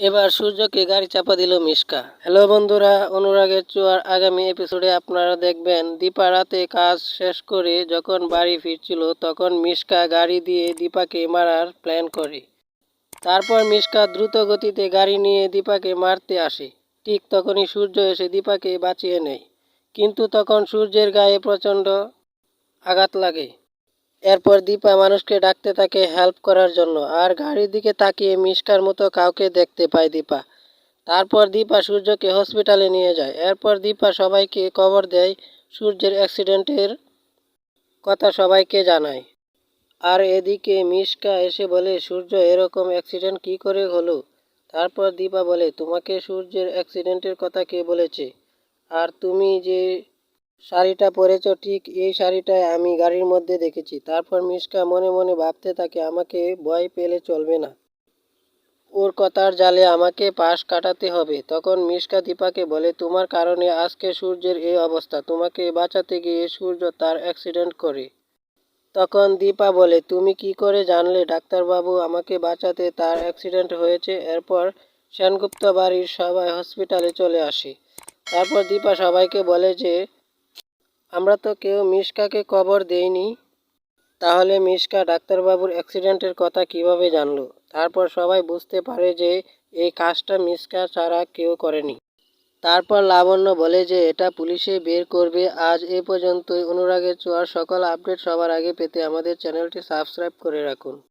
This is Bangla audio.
এবার সূর্যকে গাড়ি চাপা দিল মিশকা। হ্যালো বন্ধুরা, অনুরাগের চুয়ার আগামী এপিসোডে আপনারা দেখবেন, দীপা রাতে কাজ শেষ করে যখন বাড়ি ফিরছিল, তখন মিশকা গাড়ি দিয়ে দীপাকে মারার প্ল্যান করে। তারপর মিশকা দ্রুত গতিতে গাড়ি নিয়ে দীপাকে মারতে আসে। ঠিক তখনই সূর্য এসে দীপাকে বাঁচিয়ে নেয়। কিন্তু তখন সূর্যের গায়ে প্রচণ্ড আঘাত লাগে। এরপর দীপা মানুষকে ডাকতে থাকে হেল্প করার জন্য। আর গাড়ির দিকে তাকিয়ে মিশকার মতো কাউকে দেখতে পায় দীপা। তারপর দীপা সূর্যকে হসপিটালে নিয়ে যায়। এরপর দীপা সবাইকে খবর দেয়। সূর্যের অ্যাক্সিডেন্টের কথা সবাইকে জানায়। আর এদিকে মিশকা এসে বলে, সূর্য, এরকম অ্যাক্সিডেন্ট কি করে হলো? তারপর দীপা বলে, তোমাকে সূর্যের অ্যাক্সিডেন্টের কথা কে বলেছে? আর তুমি যে শাড়িটা পরেছো, ঠিক এই শাড়িটাই আমি গাড়ির মধ্যে দেখেছি। তারপর মিশকা মনে মনে ভাবতে থাকে, আমাকে ভয় পেলে চলবে না। ওর কথার জালে আমাকে পাশ কাটাতে হবে। তখন মিশকা দীপাকে বলে, তোমার কারণে আজকে সূর্যের এই অবস্থা। তোমাকে বাঁচাতে গিয়ে সূর্য তার অ্যাক্সিডেন্ট করে। তখন দীপা বলে, তুমি কি করে জানলে? ডাক্তারবাবু আমাকে বাঁচাতে তার অ্যাক্সিডেন্ট হয়েছে। এরপর সেনগুপ্ত বাড়ির সবাই হসপিটালে চলে আসে। তারপর দীপা সবাইকে বলে যে আমরা তো কেউ মিশকাকে কবর দেইনি। তাহলে মিশকা ডাক্তারবাবুর অ্যাক্সিডেন্টের কথা কীভাবে জানলো? তারপর সবাই বুঝতে পারে যে এই কাজটা মিশকা ছাড়া কেউ করেনি। তারপর লাবণ্য বলে যে এটা পুলিশে বের করবে। আজ এ পর্যন্তই। অনুরাগের চোয়ার সকল আপডেট সবার আগে পেতে আমাদের চ্যানেলটি সাবস্ক্রাইব করে রাখুন।